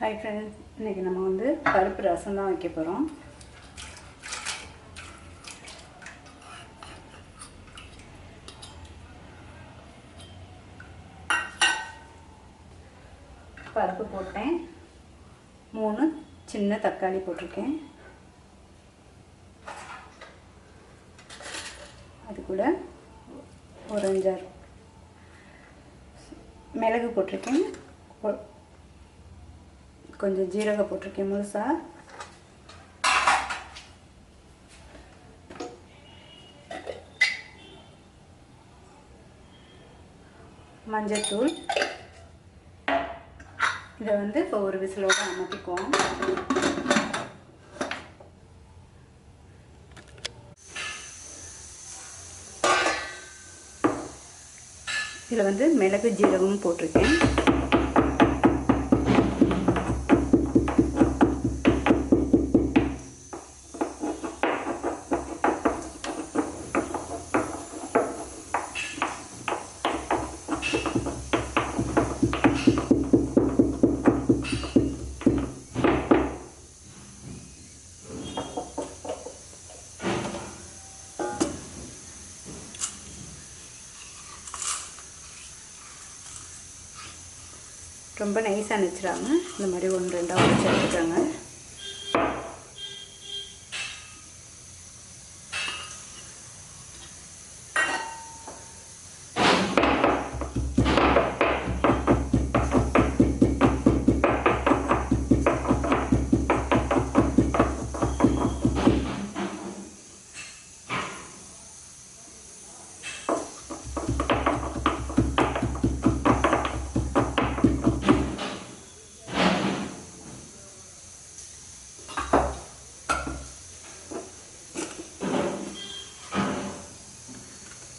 Hi friends இன்றைக்கி நம்ம வந்து பருப்பு ரசம் தான் வைக்க போகிறோம் பருப்பு போட்டேன். மூணு சின்ன தக்காளி போட்டிருக்கேன். அது கூட ஒரு அஞ்சாறு மிளகு போட்டிருக்கேன். கொஞ்சம் ஜீரகம் போட்டிருக்கேன் முழுசா. மஞ்சத்தூள். இதை வந்து இப்போ ஒரு விசிலோடு அமர்த்திக்குவோம் இதில் வந்து மிளகு ஜீரகமும் போட்டிருக்கேன். ரொம்ப நைஸாக நிச்சிடாம இந்த மாதிரி ஒன்று ரெண்டாக உடச்சி எடுத்துக்கோங்க.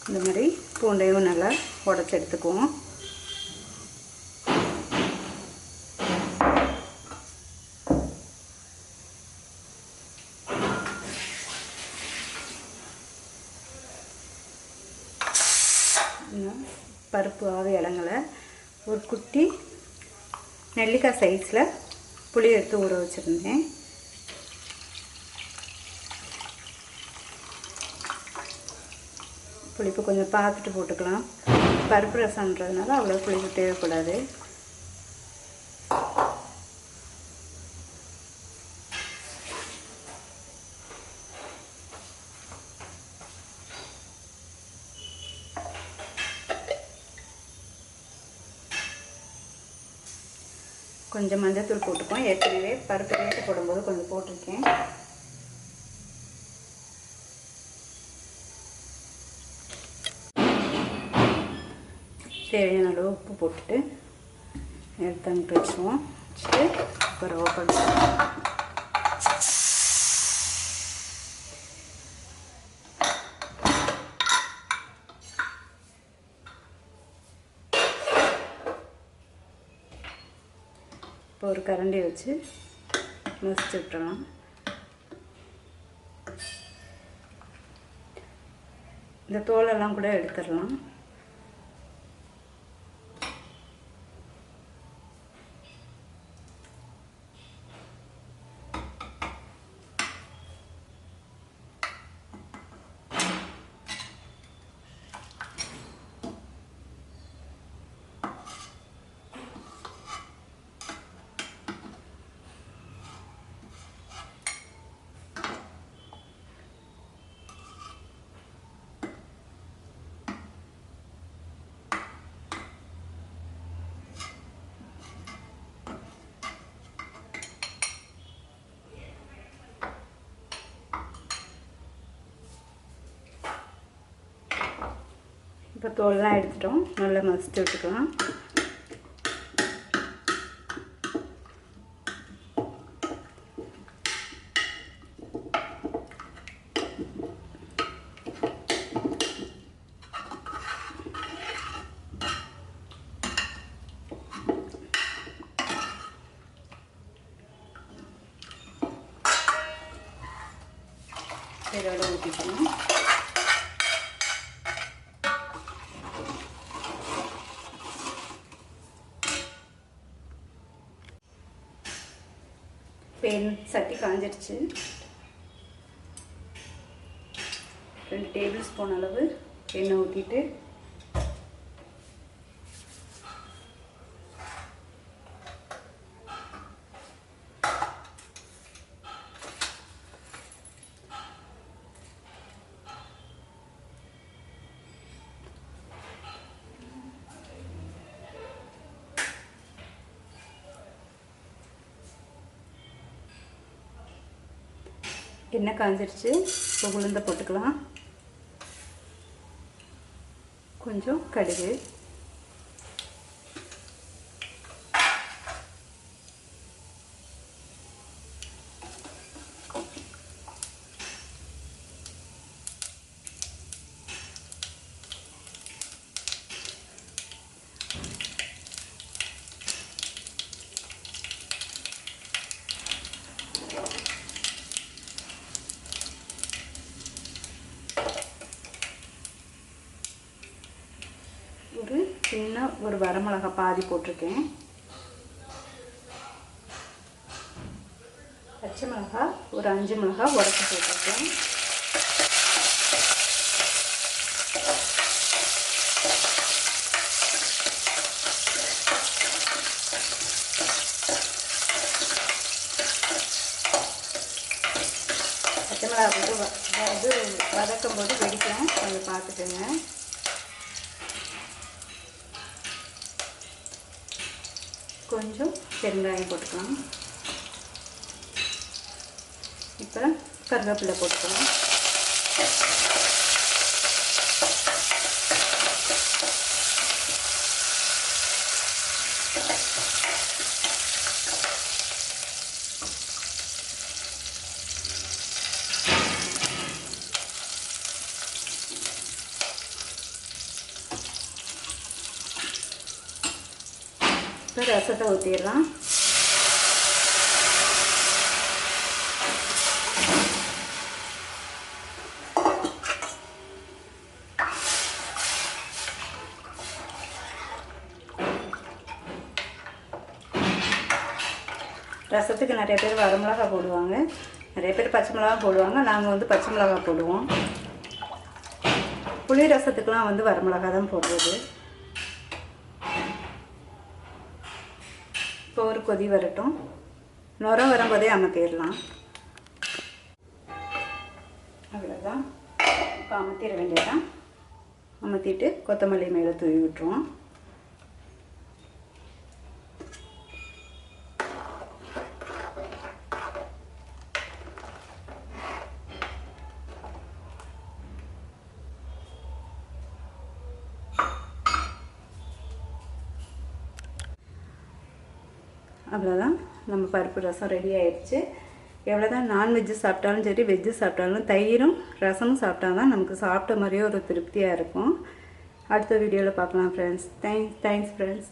இந்த மாதிரி பூண்டையும் நல்லா உடச்சி எடுத்துக்குவோம். பருப்பு ஆவி இலங்களை ஒரு குட்டி நெல்லிக்காய் சைஸில் புளி எடுத்து ஊற வச்சுருந்தேன். புளிப்பு கொஞ்சம் பார்த்துட்டு போட்டுக்கலாம். பருப்பு ரசம்ன்றதுனால அவ்வளோ புளிப்பு தேவைப்படாது. கொஞ்சம் மஞ்சத்தூள் போட்டுப்போம் ஏற்கனவே பருப்பு வேட்டு போடும்போது கொஞ்சம் போட்டிருக்கேன். தேவையான அளவு உப்பு போட்டுட்டு எடுத்து அங்கிட்டு வச்சுருவோம். வச்சுட்டு அப்புறம் ஓப்பன் இப்போ ஒரு கரண்டி வச்சு மசிச்சு விட்டுறலாம். இந்த தோலெல்லாம் கூட எடுத்துடலாம். இப்போ தோல்லாம் எடுத்துட்டோம் நல்லா மசிச்சு விட்டுக்கலாம் இதோட ஊற்றிக்கணும் பென் சட்டி காஞ்சிடுச்சு ரெண்டு டேபிள் ஸ்பூன் அளவு எண்ணெய் ஊற்றிட்டு எண்ணெய் காஞ்சிருச்சு. இப்போ உளுந்த போட்டுக்கலாம். கொஞ்சம் கடுகு ஒரு சின்ன ஒரு வரமிளகா பாதி போட்டிருக்கேன். பச்சை மிளகா ஒரு அஞ்சு மிளகா உடச்சி போட்டிருக்கேன். பச்சை மிளகா போட்டு வ- அது வதக்கும் போது வெடிக்கும் அதை பார்த்துக்கோங்க. கொஞ்சம் பெருங்காயம் போட்டுக்கலாம். இப்போ கருவேப்பிலை போட்டுக்கலாம். இப்போ ரசத்தை ஊற்றிடலாம் ரசத்துக்கு நிறைய பேர் வரமிளகா போடுவாங்க. நிறைய பேர் பச்சை மிளகா போடுவாங்க. நாங்கள் வந்து பச்சை மிளகா போடுவோம். புளி ரசத்துக்கெலாம் வந்து வரமிளகா தான் போடுறது. இப்போ ஒரு கொதி வரட்டும். நுரம் வரும்போதே அமர்த்திடலாம் அவ்வளோதான் இப்போ அமர்த்திட வேண்டியதான் அமர்த்திட்டு கொத்தமல்லி மேலே தூவி விட்டுருவோம். அவ்வளோதான் நம்ம பருப்பு ரசம் ரெடி ஆயிடுச்சு. எவ்வளோ தான் நான்வெஜ்ஜு சாப்பிட்டாலும் சரி வெஜ்ஜு சாப்பிட்டாலும் தயிரும் ரசமும் சாப்பிட்டா தான் நமக்கு சாப்பிட்ட மாதிரியே ஒரு திருப்தியாக இருக்கும். அடுத்த வீடியோவில் பார்க்கலாம் ஃப்ரெண்ட்ஸ் தேங்க்ஸ் தேங்க்ஸ் ஃப்ரெண்ட்ஸ்